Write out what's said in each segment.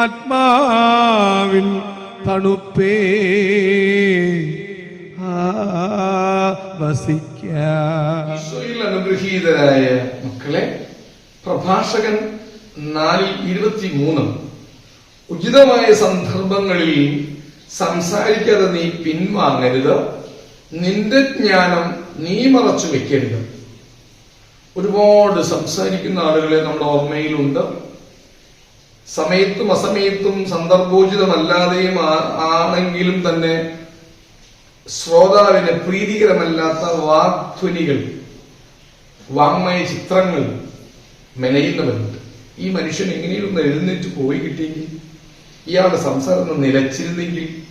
ആത്മാവിൻ തണുപ്പേ. അനുഗ്രഹീതരായ മക്കളെ പ്രഭാഷകൻ നാലിൽ ഇരുപത്തി മൂന്ന് ഉചിതമായ സന്ദർഭങ്ങളിൽ സംസാരിക്കാതെ നീ പിൻവാങ്ങരുത്. നിന്റെ ജ്ഞാനം നീ മറച്ചു വെക്കരുത് ഒരുപാട് സംസാരിക്കുന്ന ആളുകളെ നമ്മുടെ ഓർമ്മയിലുണ്ട്. സമയത്തും അസമയത്തും സന്ദർഭോചിതമല്ലാതെയും ആണെങ്കിലും തന്നെ ശ്രോതാവിന് പ്രീതികരമല്ലാത്ത വാഗ്ധ്വനികൾ വാങ്മയ ചിത്രങ്ങൾ മെനയുന്നവരുണ്ട്. ഈ മനുഷ്യൻ എങ്ങനെയൊന്ന് എഴുന്നേറ്റ് പോയി കിട്ടിയെങ്കിൽ ഇയാളുടെ സംസാരം നിലച്ചിരുന്നെങ്കിൽ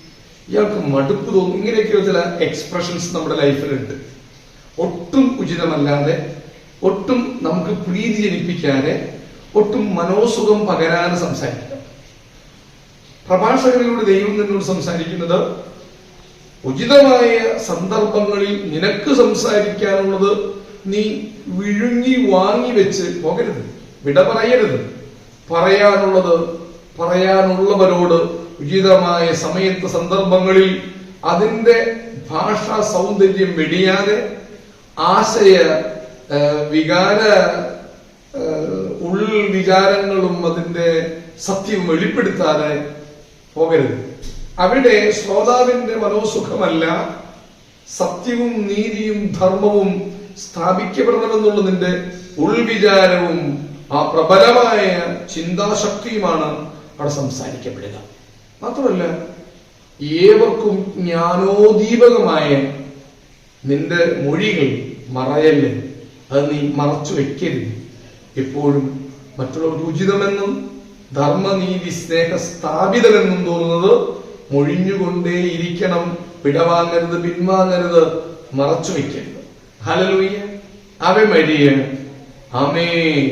ഇയാൾക്ക് മടുപ്പ് തോന്നും. ഇങ്ങനെയൊക്കെയുള്ള ചില എക്സ്പ്രഷൻസ് നമ്മുടെ ലൈഫിലുണ്ട്. ഒട്ടും ഉചിതമല്ലാതെ ഒട്ടും നമുക്ക് പ്രീതി ജനിപ്പിക്കാതെ ഒട്ടും മനോസുഖം പകരാതെ സംസാരിക്കുക. പ്രഭാഷകനിലൂടെ ദൈവം നിന്നോട് സംസാരിക്കുന്നത് ഉചിതമായ സന്ദർഭങ്ങളിൽ നിനക്ക് സംസാരിക്കാനുള്ളത് നീ വിഴുങ്ങി വാങ്ങി വെച്ച് പോകരുത്. വിട പറയരുത്. പറയാനുള്ളത് പറയാനുള്ളവരോട് ഉചിതമായ സമയത്ത് സന്ദർഭങ്ങളിൽ അതിന്റെ ഭാഷാ സൗന്ദര്യം വെടിയാതെ ആശയ വികാര ഉൾ വിചാരങ്ങളും അതിന്റെ സത്യം വെളിപ്പെടുത്താതെ പോകരുത്. അവിടെ ശ്രോതാവിന്റെ മനോസുഖമല്ല സത്യവും നീതിയും ധർമ്മവും സ്ഥാപിക്കപ്പെടണമെന്നുള്ളതിന്റെ ഉൾവിചാരവും ആ പ്രബലമായ ചിന്താശക്തിയുമാണ് അവിടെ സംസാരിക്കപ്പെടുക. മാത്രമല്ല ഏവർക്കും ജ്ഞാനോദീപകമായ നിന്റെ മൊഴികൾ മറയല്ലേ? അത് നീ മറച്ചു വെക്കരുത്. എപ്പോഴും മറ്റുള്ളവർക്ക് ഉചിതമെന്നും ധർമ്മനീതി സ്നേഹ സ്ഥാപിതമെന്നും തോന്നുന്നത് മൊഴിഞ്ഞുകൊണ്ടേ ഇരിക്കണം പിടവാങ്ങരുത് പിൻവാങ്ങരുത് മറച്ചു വയ്ക്കരുത് ഹലലൂയ്യ അവ മഴിയ ആമേൻ.